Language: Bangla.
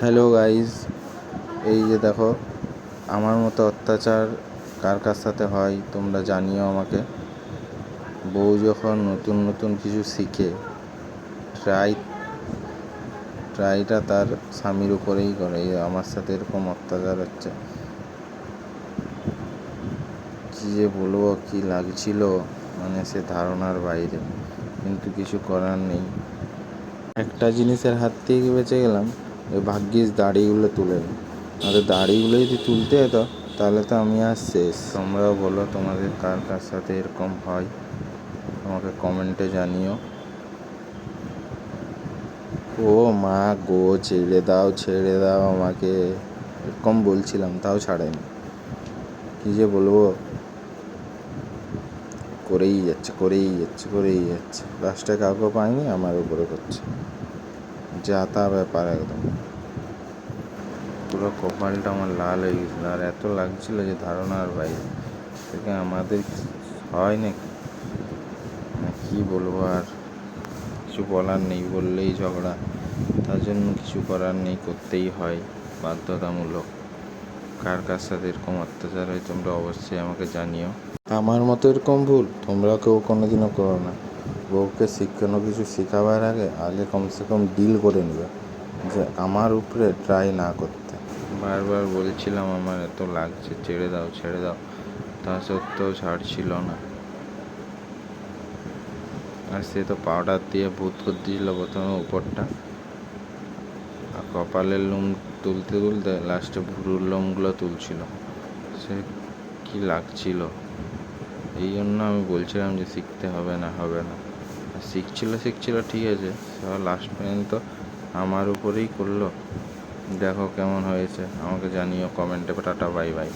হ্যালো গাইজ এই যে দেখো, আমার মতো অত্যাচার কার কার সাথে হয় তোমরা জানিও আমাকে। বউ যখন নতুন নতুন কিছু শিখে ট্রাই ট্রাইটা তার স্বামীর উপরেই করে। আমার সাথে এরকম অত্যাচার হচ্ছে। কী যে বলব, কী লাগছিল মানে সে ধারণার বাইরে। কিন্তু কিছু করার নেই। একটা জিনিসের হাত থেকে বেঁচে গেলাম। ভাগ্যিস দাড়িগুলো তুলে নি। দাড়িগুলো যদি তুলতে হতো তাহলে তো আমি আর শেষ। তোমরাও বলো তোমাদের কার কার সাথে এরকম হয়। আমাকে কমেন্টে জানিও। ও মা গো, ছেড়ে দাও ছেড়ে দাও আমাকে। এরকম বলছিলাম, তাও ছাড়েনি। কী যে বলব? করেই যাচ্ছে করেই যাচ্ছে করেই যাচ্ছে। লাস্টে কাউকে পায়নি আমার উপরে করছে। যা তা ব্যাপার একদম। পুরো কপালটা আমার লাল হয়ে গেছিল আর এত লাগছিল যে ধারণার বাইরে থেকে আমাদের হয় নাকি? না কী বলব আর? কিছু বলার নেই, বললেই ঝগড়া। তার জন্য কিছু করার নেই, করতেই হয়, বাধ্যতামূলক। কার কার সাথে এরকম অত্যাচার হয় তোমরা অবশ্যই আমাকে জানিও। আমার মতো এরকম ভুল তোমরা কেউ কোনোদিনও করো না। বউকে কোনো কিছু শেখাবার আগে আগে কমসে কম ডিল করে নেবে। যে আমার উপরে ট্রাই না করতে। বারবার বলছিলাম আমার, এত লাগছে, ছেড়ে দাও ছেড়ে দাও। তা সত্ত্বেও ছাড়ছিল না। আর সে তো পাউডার দিয়ে ভূত করে দিয়েছিল প্রথমে উপরটা। আর কপালের লোম তুলতে তুলতে লাস্টে ভুরুর লোমগুলো তুলছিল। সে কি লাগছিল? এই জন্য আমি বলছিলাম যে শিখতে হবে না হবে না। শিখছিল শিখছিল, ঠিক আছে। লাস্ট পর্যন্ত আমার উপরেই করল। দেখো কেমন হয়েছে, আমাকে জানিও কমেন্টে টাটা বাই বাই